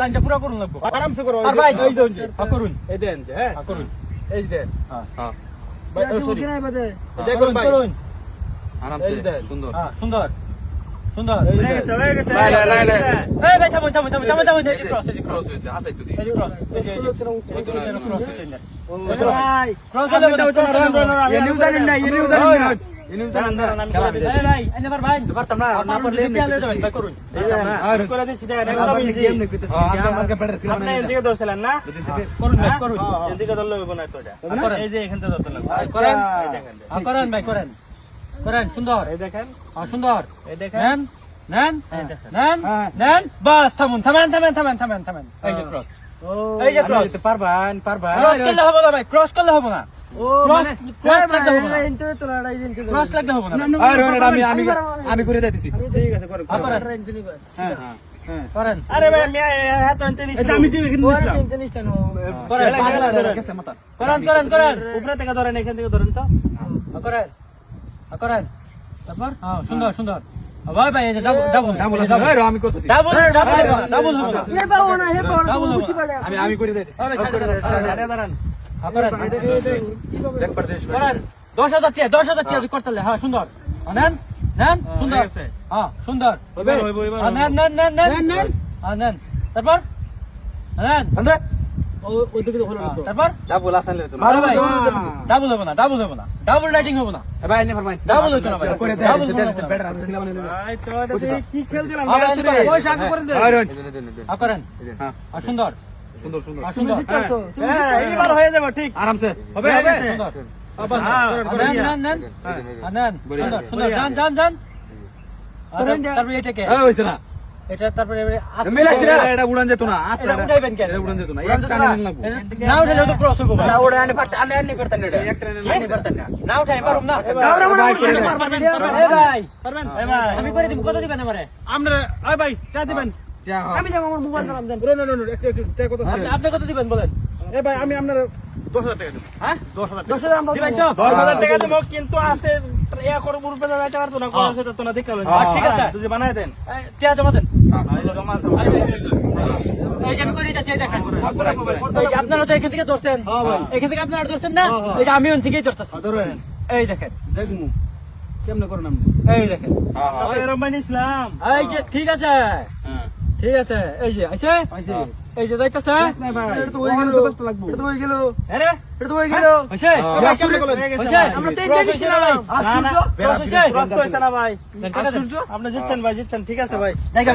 লাইনটা পুরো করুন লাগবো আরামসে করো আর ভাই এই এই। হ্যাঁ, করুন এই দেন হ্যাঁ হ্যাঁ, করুন এই দেন হ্যাঁ ভাই, ও, sorry। দেখুন করুন ভাই। করুন আরামসে এই দেন। সুন্দর হ্যাঁ সুন্দর সুন্দর এই এই যে দেন। লাই, লাই, লাই, লাই। ভাই থামুন থামুন থামুন থামুন থামুন এই ক্রস এই ক্রস ক্রস হয়েছে আসাই তো দি এই যে ক্রস এই যে এই যে ক্রস হয়েছে না ভাই, ক্রস হলে ইয়ে নিউজ জানেন না, ইয়ে নিউজ জানেন না। করুন। সুন্দর। এই দেখেন, সুন্দর। এই দেখেন। নেন নেন নেন। বাস থামুন থামেন থামেন থামেন থামেন থামেন। এই যে ক্রস এই যে ক্রস পারবান পারবান। ক্রস করলে হবে না ভাই ক্রস করলে হবে না। আমি আমি আমি করে দিতেছি ঠিক আছে, করো, হ্যাঁ, হ্যাঁ করেন। আরে ভাই, আমি হ্যাঁ তো এনতে নিছি। করেন। করেন করেন। করেন উপরে থেকে ধরেন, এখান থেকে ধরেন তো। হ্যাঁ, করেন। হ্যাঁ, করেন। তারপর? হ্যাঁ সুন্দর সুন্দর। ভাই ভাই এই ডাবল ডাবল ডাবল ডাবল আমি করতেছি। ডাবল ডাবল হবে না ডাবল হবে। না ডাবল হবে। না আমি আমি করে দিতেছি। আরে দাঁড়ান, দেশ হাজার টিয়া দশ হাজার টিয়া করতে হ্যাঁ সুন্দর। হ্যাঁ, নেন নেন সুন্দর। হ্যাঁ সুন্দর। নেন নেন নেন নেন। হ্যাঁ নেন। তারপর? নেন। ও- ওইদিকে তো হলো না তো। তারপর? ডাবল আসালে তো। আরে ভাই। ডাবল হবে না ডাবল হবে না। ডাবল রাইটিং হবে না। ভাই নে ফরমাই। ডাবল হইতো না ভাই। ডাবল বেটার আছে ছিলাম না ভাই, তো? কি খেলছিলাম? ভাই, রে? এই পয়সা করে দে। করেন। হ্যাঁ। হ্যাঁ, সুন্দর। সুন্দর সুন্দর হ্যাঁ, হ্যাঁ, এইবার হয়ে যাবে, ঠিক। আরামসে হবে, হবে হবে। সুন্দর আবার, হ্যাঁ, করে নেন নেন নেন হ্যাঁ হ্যাঁ, নেন সুন্দর সুন্দর বড়িয়া। যান যান যান আচ্ছা, তারপরে এটাকে হইছে না এটা তারপরে এবারে আস্তে- না এটা উড়ান যেত না আস্তে উঠাইবেন কেন? এটা উড়ান যেত না এক টানে নিন লাগবো এটা- না উঠাইলে তো ক্রস হইব ভাই না ওড়া আনি পারতে আনি আনি পারতেন এটা এক টানে আনি পারতেন না না উঠাই পারুম না এবার- দাও রে, এবার ভাই, করে করে দে। দে। পারবেন, পারবেন। এই ভাই পারবেন? এই ভাই। আমি করে দিব কত দিবেন আমারে ভাই, টা দিবেন। আমি যাব আমার মোবাইল নাম্বার দেন। না, না, না, না, একটু, একটু, টাকা কত? আপনি- আপনি কত দিবেন বলেন এই ভাই, আমি আপনার দশ হাজার টাকা দেবো। হ্যাঁ দশ হাজার টাকা। দশ হাজার দিবেন তো দশ হাজার টাকা দেবো, কিন্তু আছে ইয়া করে গ্রুপে যাইতে পারতো না, কোনো সেটা তো না দেখতে হ্যাঁ, ঠিক আছে। যদি বানায় দেন। এই, টিয়া জমা দেন আইলো জমা আছে। এই, যে আমি করে দিতেছি, এই দেখেন আপনারা তো এখান থেকে ধরছেন হ্যাঁ, এখান থেকে আপনারা ধরছেন না হ্যাঁ, হ্যাঁ। এই যে আমি ওখান থেকেই ধরতেছি ধরেন। এই দেখেন দেখমু। কেমনে করেন আপনি? এই দেখেন আপনি এরম বানিয়ে ইসলাম। এই যে ঠিক আছে ঠিক আছে এই যে আইছে। এই যে যাইতেছে? ভাই। এটা তো হয়ে গেল। এটা হয়ে গেল। এটা তো গেল। হইছে। আমরা না, হইছে হইছে না ভাই। ঠিক আছে আপনি জিতছেন ভাই, জিতছেন। ঠিক আছে। জায়গা